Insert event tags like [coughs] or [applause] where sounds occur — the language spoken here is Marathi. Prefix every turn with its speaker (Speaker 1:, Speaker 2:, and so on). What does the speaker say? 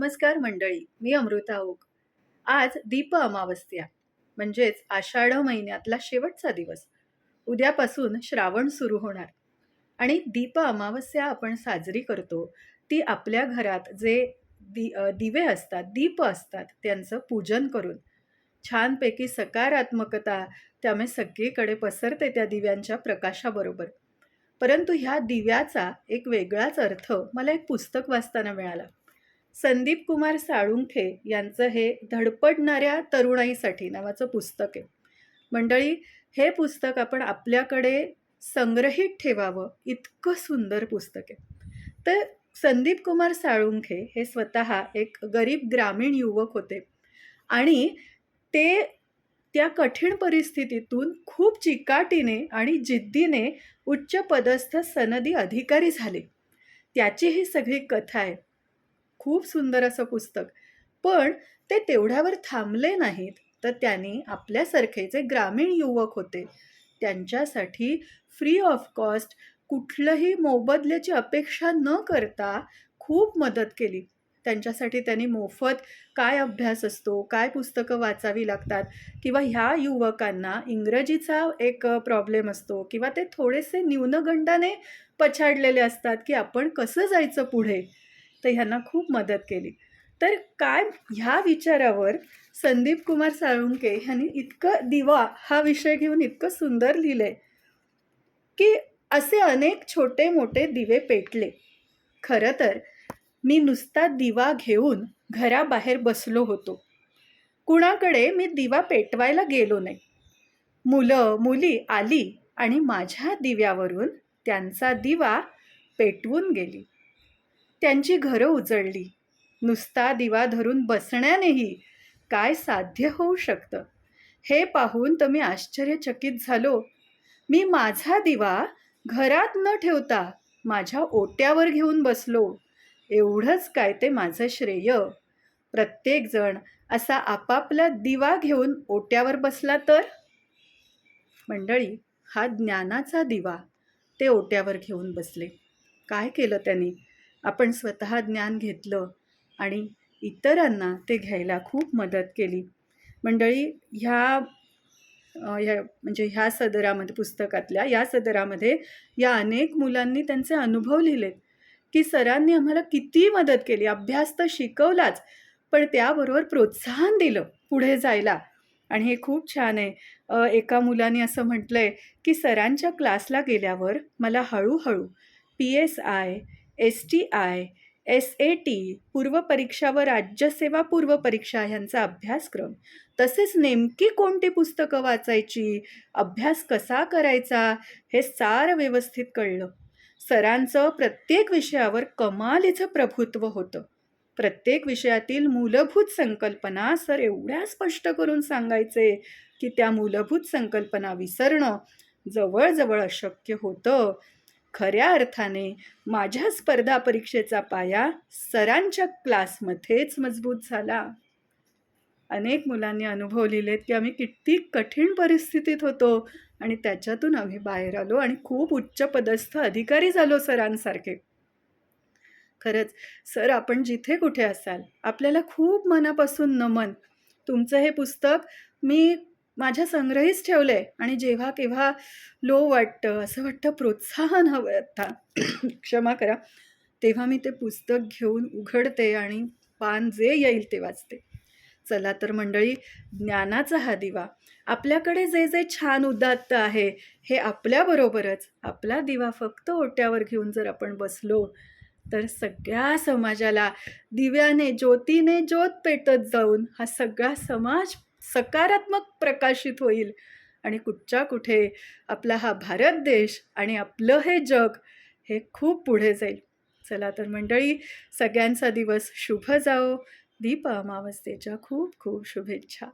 Speaker 1: नमस्कार मंडळी मी अमृता ओक. आज दीप अमावस्या म्हणजेच आषाढ महिन्यातला शेवटचा दिवस. उद्यापासून श्रावण सुरू होणार. आणि दीप अमावस्या आपण साजरी करतो ती आपल्या घरात जे दि दिवे असतात दीप असतात त्यांचं पूजन करून. छानपैकी सकारात्मकता त्यामुळे सगळीकडे पसरते त्या दिव्यांच्या प्रकाशाबरोबर. परंतु ह्या दिव्याचा एक वेगळाच अर्थ मला एक पुस्तक वाचताना मिळाला. संदीप कुमार साळुंखे यांचं हे धडपडणाऱ्या तरुणाईसाठी नावाचं पुस्तक आहे. मंडळी हे पुस्तक आपण आपल्याकडे संग्रहित ठेवावं इतकं सुंदर पुस्तक आहे. तर संदीप कुमार साळुंखे हे स्वतः एक गरीब ग्रामीण युवक होते आणि ते त्या कठीण परिस्थितीतून खूप चिकाटीने आणि जिद्दीने उच्च पदस्थ सनदी अधिकारी झाले. त्याची ही सगळी कथा आहे. खूप सुंदर असं पुस्तक. पण ते तेवढ्यावर थांबले नाहीत तर त्यांनी आपल्यासारखे जे ग्रामीण युवक होते. त्यांच्यासाठी फ्री ऑफ कॉस्ट कुठलंही मोबदल्याची अपेक्षा न करता खूप मदत केली. त्यांच्यासाठी त्यांनी मोफत काय अभ्यास असतो काय पुस्तकं वाचावी लागतात किंवा ह्या युवकांना इंग्रजीचा एक प्रॉब्लेम असतो किंवा ते थोडेसे न्यूनगंडाने पछाडलेले असतात की आपण कसं जायचं पुढे? तर ह्यांना खूप मदत केली. तर काय ह्या विचारावर संदीप कुमार साळुंके ह्यांनी इतकं दिवा हा विषय घेऊन इतकं सुंदर लिहिलं आहे की असे अनेक छोटे मोठे दिवे पेटले. खरं तर मी नुसता दिवा घेऊन घराबाहेर बसलो होतो. कुणाकडे मी दिवा पेटवायला गेलो नाही. मुलं मुली आली आणि माझ्या दिव्यावरून त्यांचा दिवा पेटवून गेली. त्यांची घरं उजळली. नुसता दिवा धरून बसण्यानेही काय साध्य होऊ शकतं? हे पाहून तर मी आश्चर्यचकित झालो. मी माझा दिवा घरात न ठेवता माझ्या ओट्यावर घेऊन बसलो. एवढंच काय ते माझं श्रेय. प्रत्येकजण असा आपापला दिवा घेऊन ओट्यावर बसला तर? मंडळी हा ज्ञानाचा दिवा ते ओट्यावर घेऊन बसले. काय केलं त्यांनी? आपण स्वतः ज्ञान घेतलं आणि इतरांना ते घ्यायला खूप मदत केली. मंडळी ह्या ह्या म्हणजे ह्या सदरामध्ये पुस्तकातल्या या सदरामध्ये या अनेक मुलांनी त्यांचे अनुभव लिहिलेत की सरांनी आम्हाला किती मदत केली अभ्यास तर शिकवलाच पण त्याबरोबर प्रोत्साहन दिलं पुढे जायला. आणि हे खूप छान आहे. एका मुलाने असं म्हटलं आहे की सरांच्या क्लासला गेल्यावर मला हळूहळू P S I S T I S A T पूर्वपरीक्षा व राज्यसेवा पूर्वपरीक्षा ह्यांचा अभ्यासक्रम. तसेच नेमकी कोणती पुस्तकं वाचायची अभ्यास कसा करायचा हे सारं व्यवस्थित कळलं. सरांचं प्रत्येक विषयावर कमालीचं प्रभुत्व होतं. प्रत्येक विषयातील मूलभूत संकल्पना सर एवढ्या स्पष्ट करून सांगायचे की त्या मूलभूत संकल्पना विसरणं जवळजवळ अशक्य होतं. खऱ्या अर्थाने माझ्या स्पर्धा परीक्षेचा पाया सरांच्या क्लासमध्येच मजबूत झाला. अनेक मुलांनी अनुभव लिहिलेत की आम्ही किती कठीण परिस्थितीत होतो आणि त्याच्यातून आम्ही बाहेर आलो आणि खूप उच्च पदस्थ अधिकारी झालो सरांसारखे. खरंच सर आपण जिथे कुठे असाल आपल्याला खूप मनापासून नमन. तुमचं हे पुस्तक मी माझ्या संग्रहीच ठेवलं आहे आणि जेव्हा केव्हा लो वाटतं असं वाटतं प्रोत्साहन हवं आता. [coughs] क्षमा करा. तेव्हा मी ते पुस्तक घेऊन उघडते आणि पान जे येईल ते वाचते. चला तर मंडळी ज्ञानाचा हा दिवा. आपल्याकडे जे जे छान उदात्त आहे हे आपल्याबरोबरच आपला दिवा फक्त ओट्यावर घेऊन जर आपण बसलो तर सगळ्या समाजाला दिव्याने ज्योतीने ज्योत पेटत जाऊन हा सगळा समाज सकारात्मक प्रकाशित होईल. आणि कुठच्या कुठे आपला हा भारत देश आणि आपलं हे जग हे खूप पुढे जाईल. चला तर मंडळी सगळ्यांचा दिवस शुभ जाओ दीप अमावस्येच्या खूप खूप शुभेच्छा.